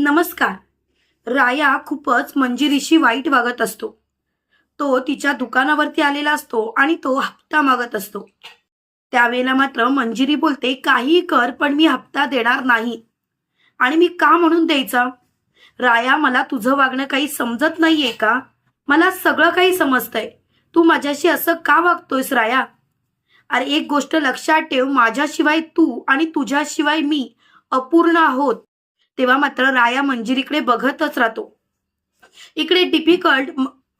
नमस्कार. राया खूपच मंजिरीशी वाईट वागत असतो. तो तिच्या दुकानावरती आलेला असतो आणि तो हप्ता मागत असतो. त्यावेळेला मात्र मंजिरी बोलते काही कर पण मी हप्ता देणार नाही. आणि मी का म्हणून द्यायचा? राया मला तुझं वागणं काही समजत नाहीये का? मला सगळं काही समजतंय. तू माझ्याशी असं का वागतोयस राया? अरे एक गोष्ट लक्षात ठेव माझ्याशिवाय तू आणि तुझ्याशिवाय मी अपूर्ण आहोत. तेव्हा मात्र राया मंजिरीकडे बघतच राहतो. इकडे डिफिकल्ट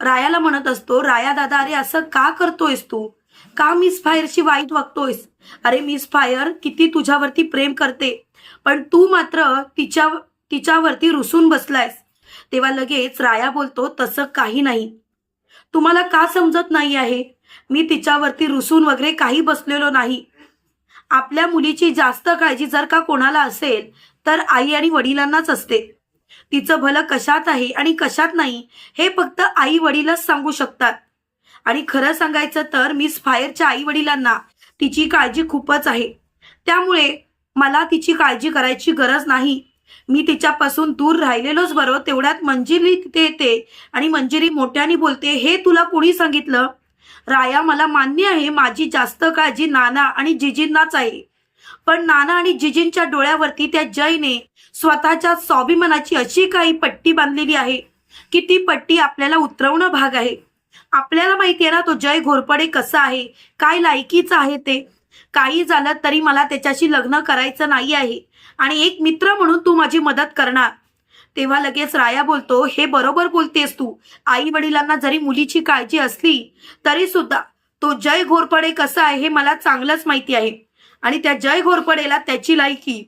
रायाला म्हणत असतो राया दादा अरे असं का करतोयस तू? का मिस फायरशी वाईट वागतोयस? अरे मिस फायर किती तुझ्यावरती प्रेम करते. पण तू मात्र तिच्या तिच्यावरती रुसून बसलायस. तेव्हा लगेच राया बोलतो तसं काही नाही. तुम्हाला का समजत नाही आहे? मी तिच्यावरती रुसून वगैरे काही बसलेलो नाही. आपल्या मुलीची जास्त काळजी जर का कोणाला असेल तर आई आणि वडिलांनाच असते. तिचं भलं कशात आहे आणि कशात नाही हे फक्त आई वडीलच सांगू शकतात. आणि खरं सांगायचं तर मिस फायरच्या आई वडिलांना तिची काळजी खूपच आहे. त्यामुळे मला तिची काळजी करायची गरज नाही. मी तिच्यापासून दूर राहिलेलोच बरं तेवढ्यात मंजिरी तिथे येते आणि मंजिरी मोठ्याने बोलते हे तुला कोणी सांगितलं? राया मला मान्य आहे माझी जास्त काळजी नाना आणि जिजींनाच आहे. पण नाना आणि जिजींच्या डोळ्यावरती त्या जयने स्वतःच्या स्वाभिमानाची अशी काही पट्टी बांधलेली आहे की ती पट्टी आपल्याला उतरवणं भाग आहे. आपल्याला माहिती आहे ना तो जय घोरपडे कसा आहे काय लायकीचा आहे ते. काही झालं तरी मला त्याच्याशी लग्न करायचं नाही आहे. आणि एक मित्र म्हणून तू माझी मदत करणार. तेव्हा लगेच राया बोलतो हे बरोबर बोलतेस तू. आई वडिलांना जरी मुलीची काळजी असली तरी सुद्धा तो जय घोरपडे कसा आहे हे मला चांगलंच माहिती आहे. आणि त्या जय घोरपडेला त्याची लायकी.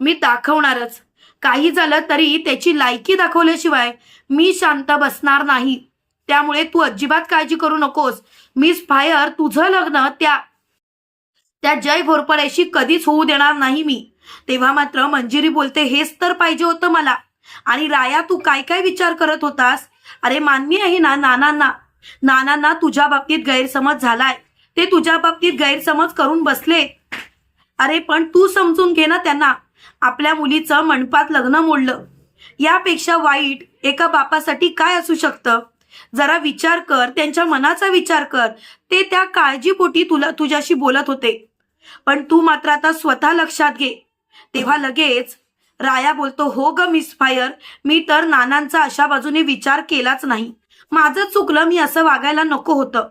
मी दाखवणारच. काही झालं तरी त्याची लायकी दाखवल्याशिवाय मी शांत बसणार नाही. त्यामुळे तू अजिबात काळजी करू नकोस. मिस फायर तुझं लग्न त्या त्या जय घोरपड्याशी कधीच होऊ देणार नाही मी. तेव्हा मात्र मंजिरी बोलते हेच तर पाहिजे होतं मला. आणि राया तू काय काय विचार करत होतास? अरे मान्य आहे ना नानांना. नानांना तुझ्या बाबतीत गैरसमज झालाय. ते तुझ्या बाबतीत गैरसमज करून बसले. अरे पण तू समजून घे ना त्यांना. आपल्या मुलीचं मनपात लग्न मोडलं. यापेक्षा वाईट एका बापासाठी काय असू शकतं? जरा विचार कर त्यांच्या मनाचा विचार कर. ते त्या काळजीपोटी तुला तुझ्याशी बोलत होते. पण तू मात्र आता स्वतः लक्षात घे. तेव्हा लगेच राया बोलतो हो ग मिस फायर मी तर नानांचा अशा बाजूने विचार केलाच नाही. माझं चुकलं मी असं वागायला नको होतं.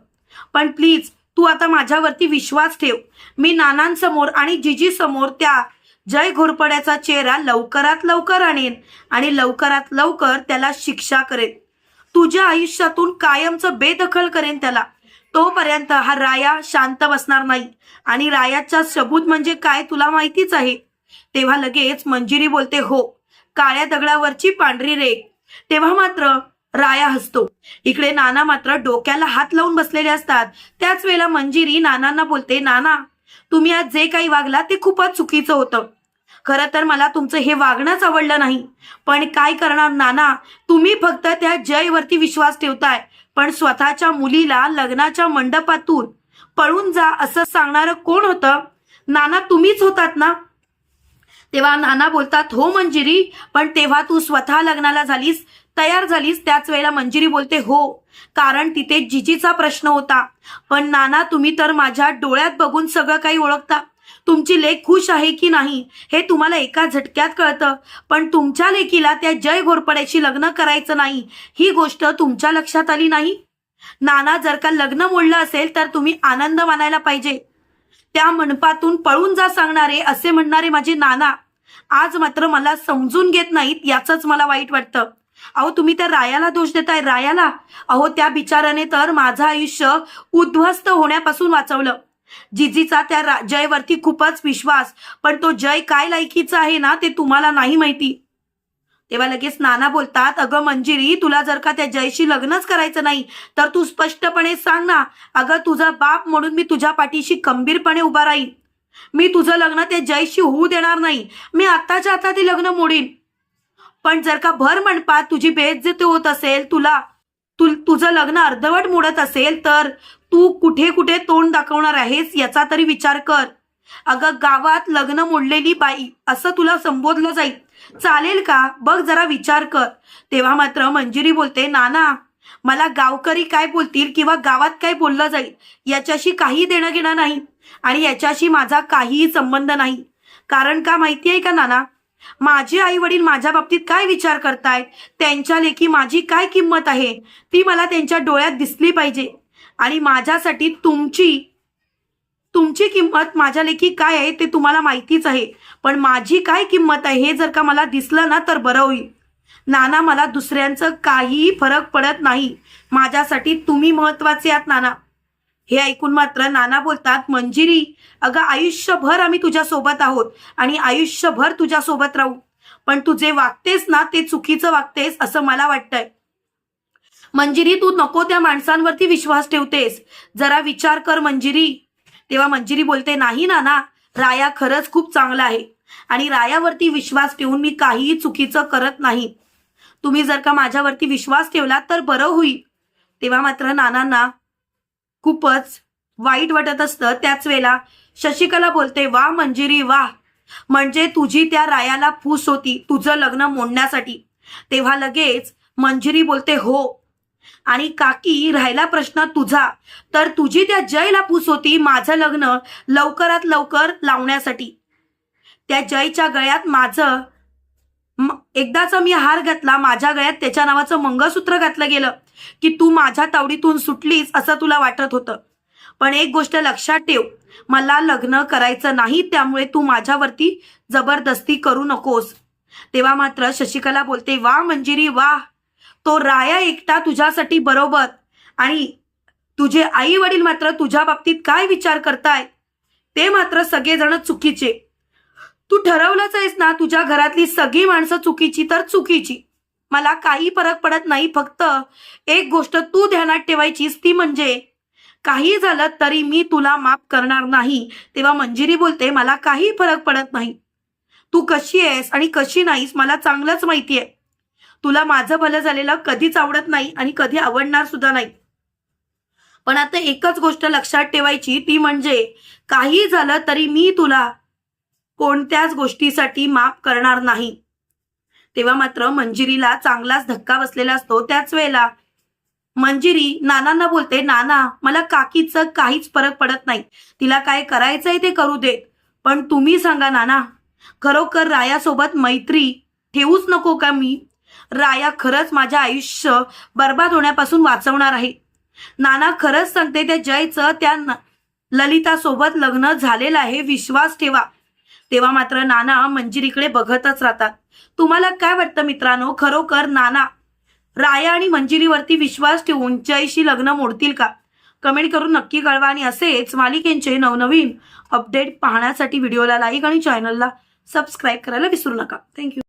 पण प्लीज तू आता माझ्यावरती विश्वास ठेव. मी नानांसमोर आणि जिजी समोर त्या जय घोरपड्याचा चेहरा लवकरात लवकर आणेन आणि लवकरात लवकर त्याला शिक्षा करेन. तुझ्या आयुष्यातून कायमचं बेदखल करेन त्याला. तोपर्यंत हा राया शांत बसणार नाही. आणि रायाचा सबूत म्हणजे काय तुला माहितीच आहे? तेव्हा लगेच मंजिरी बोलते हो काळ्या दगडावरची पांढरी रेख. तेव्हा मात्र राया हसतो. इकडे नाना मात्र डोक्याला हात लावून बसलेले असतात. त्याच वेळेला मंजिरी नानांना बोलते नाना तुम्ही आज जे काही वागला ते खूपच चुकीचं होतं. खरं तर मला तुमचं हे वागणंच आवडलं नाही. पण काय करणार नाना? तुम्ही फक्त त्या जयवरती विश्वास ठेवताय. पण स्वतःच्या मुलीला लग्नाच्या मंडपातून पळून जा असं सांगणारं कोण होतं? नाना तुम्हीच होतात ना? तेव्हा नाना बोलतात हो मंजिरी पण तेव्हा तू स्वतः लग्नाला झालीस तयार झालीस त्याच वेळेला मंजिरी बोलते हो. कारण तिथे जिजीचा प्रश्न होता. पण नाना तुम्ही तर माझ्या डोळ्यात बघून सगळं काही ओळखता. तुमची लेख खुश आहे की नाही हे तुम्हाला एका झटक्यात कळतं. पण तुमच्या लेखीला त्या जय घोरपड्याशी लग्न करायचं नाही ही गोष्ट तुमच्या लक्षात आली नाही? नाना जर का लग्न मोडलं असेल तर तुम्ही आनंद मानायला पाहिजे. त्या मंडपातून पळून जा सांगणारे असे म्हणणारे माझे नाना. आज मात्र मला समजून घेत नाहीत याचंच मला वाईट वाटतं. अहो तुम्ही त्या रायाला दोष देताय रायाला? अहो त्या बिचाराने तर माझं आयुष्य उद्ध्वस्त होण्यापासून वाचवलं. जिजीचा त्या जयवरती खूपच विश्वास पण तो जय काय लायकीचा आहे ना ते तुम्हाला नाही माहिती. तेव्हा लगेच नाना बोलतात अगं मंजिरी तुला जर का त्या जयशी लग्नच करायचं नाही तर तू स्पष्टपणे सांग ना अगं तुझा बाप म्हणून मी तुझ्या पाठीशी खंबीरपणे उभा राहीन. मी तुझं लग्न त्या जयशी होऊ देणार नाही. मी आत्ताच्या आता ते लग्न मोडीन. पण जर का भर मंडपात तुझी बेइज्जती होत असेल तुला तु तुझं लग्न अर्धवट मोडत असेल तर तू कुठे कुठे तोंड दाखवणार आहेस याचा तरी विचार कर. अगं गावात लग्न मोडलेली बाई असं तुला संबोधलं जाईल. चालेल का? बघ जरा विचार कर. तेव्हा मात्र मंजिरी बोलते नाना मला गावकरी काय बोलतील किंवा गावात काय बोललं जाईल याच्याशी काही देणं घेणं नाही आणि याच्याशी माझा काहीही संबंध नाही. कारण का माहिती आहे का नाना? माझे आई वडील माझ्या बाबतीत काय विचार करतायत? त्यांच्या लेखी माझी काय किंमत आहे? ती मला त्यांच्या डोळ्यात दिसली पाहिजे. आणि माझ्यासाठी तुमची तुमची किंमत माझ्या लेखी काय आहे ते तुम्हाला माहितीच आहे. पण माझी काय किंमत आहे हे जर का मला दिसलं ना तर बरं होईल. नाना मला दुसऱ्यांचं काहीही फरक पडत नाही. माझ्यासाठी तुम्ही महत्त्वाचे आहात नाना. हे ऐकून मात्र नाना बोलतात मंजिरी अगं आयुष्यभर आम्ही तुझ्यासोबत आहोत आणि आयुष्यभर तुझ्यासोबत राहू. पण तू जे वागतेस ना ते चुकीचं वागतेस असं मला वाटतंय. मंजिरी तू नको त्या माणसांवरती विश्वास ठेवतेस. जरा विचार कर मंजिरी. तेव्हा मंजिरी बोलते नाही नाना राया खरंच खूप चांगला आहे आणि रायावरती विश्वास ठेवून मी काहीही चुकीचं करत नाही. तुम्ही जर का माझ्यावरती विश्वास ठेवला तर बरं होईल. तेव्हा मात्र नानांना खूपच वाईट वाटत असतं त्याच वेळेला. शशिकला बोलते वा मंजिरी वा. म्हणजे तुझी त्या रायाला फूस होती तुझं लग्न मोडण्यासाठी. तेव्हा लगेच मंजिरी बोलते हो. आणि काकी राहिला प्रश्न तुझा. तर तुझी त्या जयला पूस होती माझं लग्न लवकरात लवकर लावण्यासाठी. त्या जयच्या गळ्यात माझं म- एकदाचा मी हार घातला माझ्या गळ्यात त्याच्या नावाचं मंगळसूत्र घातलं गेलं. की तू माझ्या तावडीतून सुटलीस असं तुला वाटत होतं. पण एक गोष्ट लक्षात ठेव मला लग्न करायचं नाही त्यामुळे तू माझ्यावरती जबरदस्ती करू नकोस. तेव्हा मात्र शशिकला बोलते वा मंजिरी वा. तो राया एकटा तुझ्यासाठी बरोबर. आणि तुझे आई वडील मात्र तुझ्या बाबतीत काय विचार करताय? ते मात्र सगळेजण चुकीचे. तू ठरवलंच आहेस ना तुझ्या घरातली सगळी माणसं चुकीची तर चुकीची. मला काही फरक पडत नाही फक्त एक गोष्ट तू ध्यानात ठेवायचीस ती म्हणजे काही झालं तरी मी तुला माफ करणार नाही. तेव्हा मंजिरी बोलते मला काही फरक पडत नाही. तू कशी आहेस आणि कशी नाहीस मला चांगलंच माहिती आहे तुला माझं भलं झालेलं कधीच आवडत नाही आणि कधी आवडणार सुद्धा नाही. पण आता एकच गोष्ट लक्षात ठेवायची ती म्हणजे काही झालं तरी मी तुला कोणत्याच गोष्टीसाठी माफ करणार नाही. तेव्हा मात्र मंजिरीला चांगलाच धक्का बसलेला असतो. त्याच वेळेला मंजिरी नानांना बोलते नाना मला काकीचं काहीच फरक पडत नाही. तिला काय करायचंय ते करू देत पण तुम्ही सांगा नाना खरोखर रायासोबत मैत्री ठेवूच नको का मी? राया खरंच माझ्या आयुष्य बर्बाद होण्यापासून वाचवणार आहे. नाना खरंच सांगते त्या जयचं त्या ललितासोबत लग्न झालेलं आहे. विश्वास ठेवा. तेव्हा मात्र नाना मंजिरीकडे बघतच राहतात. तुम्हाला काय वाटतं मित्रांनो? खरोखर नाना राया आणि मंजिरीवरती विश्वास ठेवून जयशी लग्न मोडतील का? कमेंट करून नक्की कळवा आणि असेच मालिकेंचे नवनवीन अपडेट पाहण्यासाठी व्हिडिओला लाईक आणि चॅनलला सबस्क्राईब करायला विसरू नका. थँक्यू